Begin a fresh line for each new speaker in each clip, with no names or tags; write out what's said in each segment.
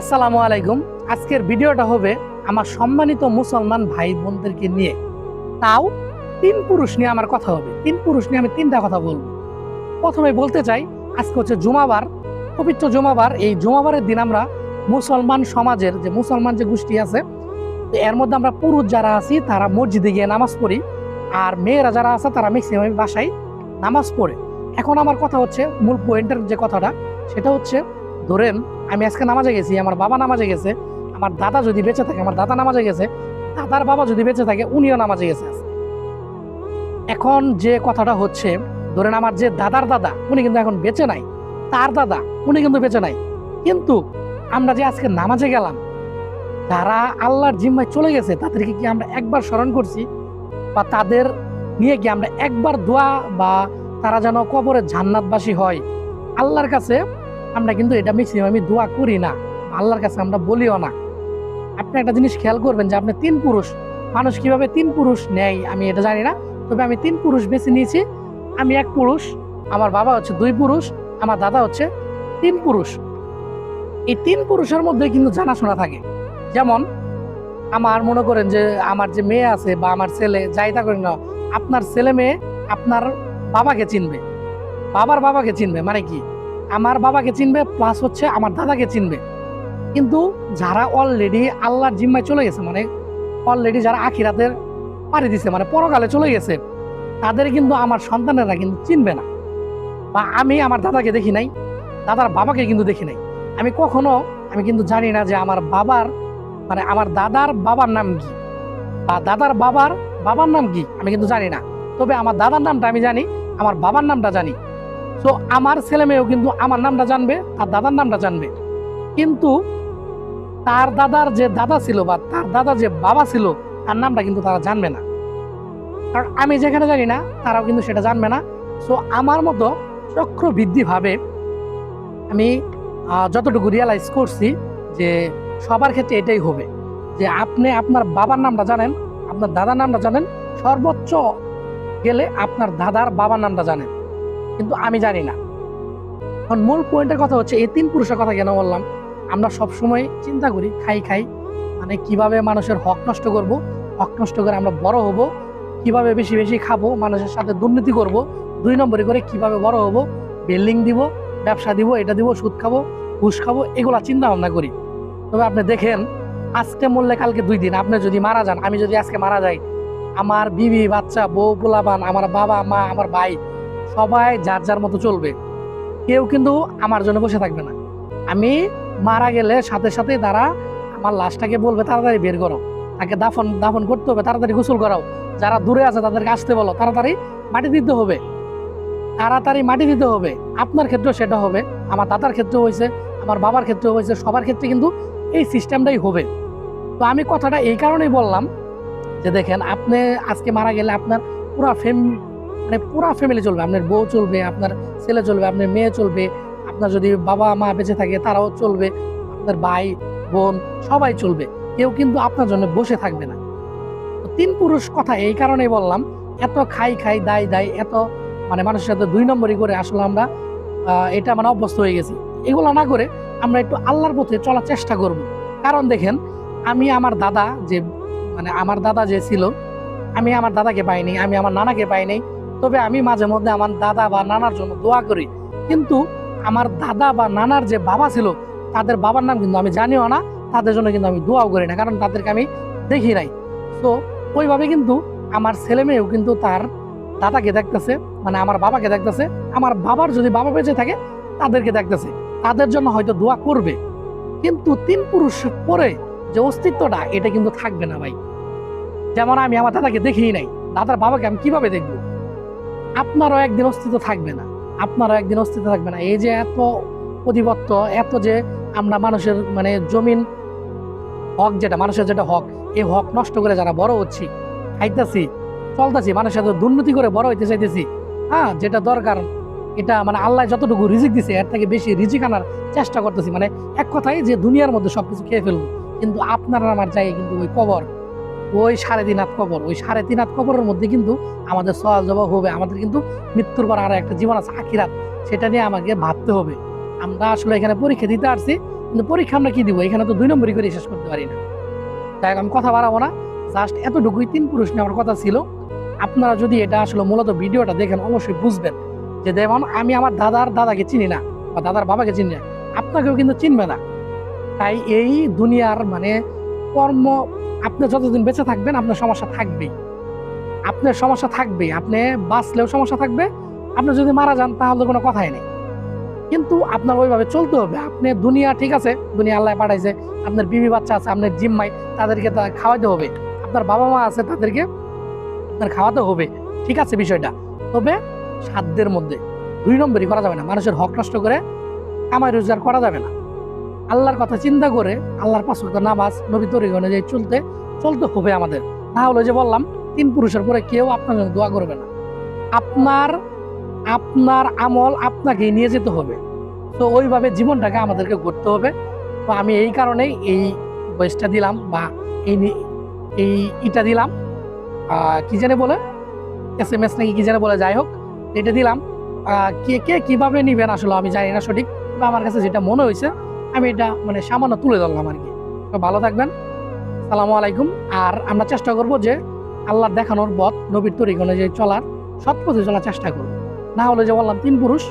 আসসালামু আলাইকুম। আজকের ভিডিওটা হবে আমার সম্মানিত মুসলমান ভাই বোনদেরকে নিয়ে। তাও তিন পুরুষ নিয়ে আমার কথা হবে। তিন পুরুষ নিয়ে আমি তিনটা কথা বলব। প্রথমে বলতে চাই, আজকে হচ্ছে জুমাবার। পবিত্র জুমাবার। এই জুমাবারের দিন আমরা মুসলমান সমাজের যে মুসলমান যে গোষ্ঠী আছে, এর মধ্যে আমরা পুরুষ যারা আছি, তারা মসজিদে গিয়ে নামাজ পড়ি। আর মেয়েরা যারা আছে, তারা ম্যাক্সিমাম বাসায় নামাজ পড়ে। এখন আমার কথা হচ্ছে, মূল পয়েন্টের যে কথাটা, সেটা হচ্ছে, ধরেন আমি আজকে নামাজে গেছি, আমার বাবা নামাজে গেছে, আমার দাদা যদি বেঁচে থাকে, আমার দাদা নামাজে গেছে, দাদার বাবা যদি বেঁচে থাকে, উনিও নামাজে গেছে এখন যে কথাটা হচ্ছে, ধরেন আমার যে দাদার দাদা, উনি কিন্তু এখন বেঁচে নাই, তার দাদা, উনি কিন্তু বেঁচে নাই। কিন্তু আমরা যে আজকে নামাজে গেলাম, যারা আল্লাহর জিম্মায় চলে গেছে, তাদেরকে কি আমরা একবার স্মরণ করছি? বা তাদের নিয়ে কি আমরা একবার দোয়া বা তারা যেন কবরে জান্নাতবাসী হয়? আল্লাহর কাছে আমরা কিন্তু এটা ম্যাক্সিমামই দোয়া করি না। আল্লাহর কাছে আমরা বলিও না। আপনি একটা জিনিস খেয়াল করবেন যে আপনি তিন পুরুষ। মানুষ কীভাবে তিন পুরুষ নেয়, আমি এটা জানি না। তবে আমি তিন পুরুষ বেছে নিয়েছি। আমি এক পুরুষ, আমার বাবা হচ্ছে দুই পুরুষ, আমার দাদা হচ্ছে তিন পুরুষ। এই তিন পুরুষের মধ্যে কিন্তু জানাশোনা থাকে। যেমন, আমার মনে করেন যে আমার যে মেয়ে আছে বা আমার ছেলে, যাই থাকুক না আপনার ছেলে মেয়ে আপনার বাবাকে চিনবে। বাবার বাবাকে চিনবে মানে কি? আমার বাবাকে চিনবে প্লাস হচ্ছে আমার দাদাকে চিনবে। কিন্তু যারা অলরেডি আল্লাহর জিম্মায় চলে গেছে মানে অলরেডি যারা আখিরাতের পাড়ি দিছে মানে পরকালে চলে গেছে, তাদের কিন্তু আমার সন্তানেরা কিন্তু চিনবে না। বা আমি আমার দাদাকে দেখি নাই, দাদার বাবাকে কিন্তু দেখি নাই। আমি কখনো, আমি কিন্তু জানি না যে আমার বাবার মানে আমার দাদার বাবার নাম কি, বা দাদার বাবার বাবার নাম কি, আমি কিন্তু জানি না। তবে আমার দাদার নামটা আমি জানি, আমার বাবার নামটা জানি। তো আমার ছেলে মেয়েও কিন্তু আমার নামটা জানবে তার দাদার নামটা জানবে। কিন্তু তার দাদার যে দাদা ছিল বা তার দাদা যে বাবা ছিল, তার নামটা কিন্তু তারা জানবে না। কারণ আমি যেখানে জানি না, তারাও কিন্তু সেটা জানবে না। সো আমার মতো চক্রবৃদ্ধি ভাবে আমি যতটুকু রিয়ালাইজ করছি যে সবার ক্ষেত্রে এটাই হবে যে আপনি আপনার বাবার নামটা জানেন, আপনার দাদার নামটা জানেন, সর্বোচ্চ গেলে আপনার দাদার বাবার নামটা জানেন। কিন্তু আমি জানি না। এখন মূল পয়েন্টের কথা হচ্ছে, এই তিন পুরুষের কথা কেন বললাম? আমরা সব সময় চিন্তা করি, খাই খাই মানে কীভাবে মানুষের হক নষ্ট করব, হক নষ্ট করে আমরা বড় হব, কীভাবে বেশি বেশি খাব, মানুষের সাথে দুর্নীতি করব, দুই নম্বরে করে কীভাবে বড় হব, বিল্ডিং দিব, ব্যবসা দিব, এটা দিব, সুদ খাব, ঘুষ খাব, এগুলা চিন্তা ভাবনা করি। তবে আপনি দেখেন, আজকে মরলে কালকে দুই দিন, আপনি যদি মারা যান, আমি যদি আজকে মারা যাই, আমার বিবি, বাচ্চা, বউ, পোলাপান, আমার বাবা, মা, আমার ভাই সবাই যার যার মতো চলবে। কেউ কিন্তু আমার জন্য বসে থাকবে না। আমি মারা গেলে সাথে সাথে তারা আমার লাশটাকে বলবে, তাড়াতাড়ি বের করো। তাকে দাফন দাফন করতে হবে, তাড়াতাড়ি গোসল করাও। যারা দূরে আছে তাদেরকে আসতে বলো, তাড়াতাড়ি মাটি দিতে হবে। তাড়াতাড়ি মাটি দিতে হবে। আপনার ক্ষেত্রেও সেটা হবে, আমার দাদার ক্ষেত্রেও হয়েছে, আমার বাবার ক্ষেত্রেও হয়েছে, সবার ক্ষেত্রে কিন্তু এই সিস্টেমটাই হবে। তো আমি কথাটা এই কারণেই বললাম যে দেখেন, আপনি আজকে মারা গেলে আপনার পুরা ফ্যাম মানে পুরা ফ্যামিলি চলবে। আপনার বউ চলবে, আপনার ছেলে চলবে, আপনার মেয়ে চলবে, আপনার যদি বাবা মা বেঁচে থাকে তারাও চলবে, আপনার ভাই, বোন সবাই চলবে। কেউ কিন্তু আপনার জন্য বসে থাকবে না। তিন পুরুষ কথা এই কারণে বললাম, এত খাই খাই দায় দায় এত মানে মানুষের সাথে দুই নম্বরই করে আসলে আমরা এটা মানে অভ্যস্ত হয়ে গেছি। এগুলো না করে আমরা একটু আল্লাহর পথে চলার চেষ্টা করব। কারণ দেখেন, আমি আমার দাদা যে মানে আমার দাদা যে ছিল, আমি আমার দাদাকে পাইনি, আমি আমার নানাকে পাইনি তবে আমি মাঝে মধ্যে আমার দাদা বা নানার জন্য দোয়া করি। কিন্তু আমার দাদা বা নানার যে বাবা ছিল, তাদের বাবার নাম কিন্তু আমি জানিও না, তাদের জন্য কিন্তু আমি দোয়াও করি না, কারণ তাদেরকে আমি দেখি নাই। তো ওইভাবে কিন্তু আমার ছেলে মেয়েও কিন্তু তার দাদাকে দেখতেছে মানে আমার বাবাকে দেখতেছে, আমার বাবার যদি বাবা বেঁচে থাকে, তাদেরকে দেখতেছে, তাদের জন্য হয়তো দোয়া করবে। কিন্তু তিন পুরুষ পরে যে অস্তিত্বটা, এটা কিন্তু থাকবে না ভাই। যেমন আমি আমার দাদাকে দেখিই নাই, দাদার বাবাকে আমি কীভাবে দেখব? আপনারও একদিন অস্তিত্ব থাকবে না। আপনারও একদিন অস্তিত্ব থাকবে না। এই যে এত অধিপত্য, এত যে আমরা মানুষের মানে জমিন হক যেটা, মানুষের যেটা হক, এই হক নষ্ট করে যারা বড় হচ্ছি, খাইতেছি, চলতেছি, মানুষের সাথে দুর্নীতি করে বড় হইতে চাইতেছি হ্যাঁ যেটা দরকার, এটা মানে আল্লাহ যতটুকু রিজিক দিছে, এর থেকে বেশি রিজিক আনার চেষ্টা করতেছি। মানে এক কথায় যে দুনিয়ার মধ্যে সবকিছু খেয়ে ফেলব, কিন্তু আপনার আমার জায়গায় কিন্তু ওই কবর ওই সাড়ে তিন হাত কবর, ওই সাড়ে তিন হাত কবরের মধ্যে কিন্তু আমাদের সওয়াল জবাব হবে, আমাদের কিন্তু মৃত্যুর পর আর একটা জীবন আছে, আখিরাত। সেটা নিয়ে আমাকে ভাবতে হবে। আমরা আসলে এখানে পরীক্ষা দিতে আসছি, কিন্তু পরীক্ষা আমরা কি দিব? এখানে তো দুই নম্বরই করে শেষ করতে পারি না। তাই আমি কথা বাড়াবো না। জাস্ট এতটুকুই, তিন পুরুষ নিয়ে আমার কথা ছিল। আপনারা যদি এটা আসলে মূলত ভিডিওটা দেখেন, অবশ্যই বুঝবেন যে যেমন আমি আমার দাদার দাদাকে চিনি না, বা দাদার বাবাকে চিনি না। আপনাকেও কিন্তু চিনবে না। তাই এই দুনিয়ার মানে কর্ম আপনি যতদিন বেঁচে থাকবেন, আপনার সমস্যা থাকবেই। আপনার সমস্যা থাকবেই আপনি বাঁচলেও সমস্যা থাকবে, আপনি যদি মারা যান তাহলে কোনো কথাই নেই। কিন্তু আপনার ওইভাবে চলতে হবে। আপনি দুনিয়া ঠিক আছে, দুনিয়া আল্লাহ পাঠাইছে, আপনার বিবি বাচ্চা আছে, আপনার জিম্মাই তাদেরকে খাওয়াতে হবে। আপনার বাবা মা আছে, তাদেরকে আপনার খাওয়াতে হবে। ঠিক আছে বিষয়টা। তবে সাধ্যের মধ্যে। দুই নম্বরই করা যাবে না। মানুষের হক নষ্ট করে কামাই রোজগার করা যাবে না। আল্লাহর কথা চিন্তা করে আল্লাহর পাঁচ ওয়াক্ত নামাজ নবী তরিক অনুযায়ী চলতে চলতে হবে আমাদের। না হলে যে বললাম, তিন পুরুষের পরে কেউ আপনার জন্য দোয়া করবে না। আপনার আপনার আমল আপনাকে নিয়ে যেতে হবে। তো ওইভাবে জীবনটাকে আমাদেরকে গড়তে হবে। তো আমি এই কারণেই এই বয়সটা দিলাম বা এই এই ইটা দিলাম। কি জানে বলে? এস এম এস নাকি কি জানে বলে, যাই হোক, এটা দিলাম। কে কে কীভাবে নিবেন আসলে আমি জানি না সঠিক বা আমার কাছে যেটা মনে হয়েছে আমি এটা মানে সামান্য তুলে ধরলাম আর কি। ভালো থাকবেন। সালামু আলাইকুম। আর আমরা চেষ্টা করব যে আল্লাহর দেখানোর পথ, নবীর তরিগণে যে চলার সৎ পথে চলার চেষ্টা করব। না হলে যে বললাম তিন পুরুষ,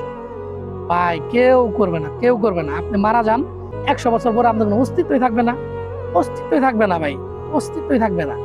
ভাই, কেউ করবে না, কেউ করবে না। আপনি মারা যান, একশো বছর পরে আপনার কোনো অস্তিত্বই থাকবে না। অস্তিত্বই থাকবে না, ভাই। অস্তিত্বই থাকবে না।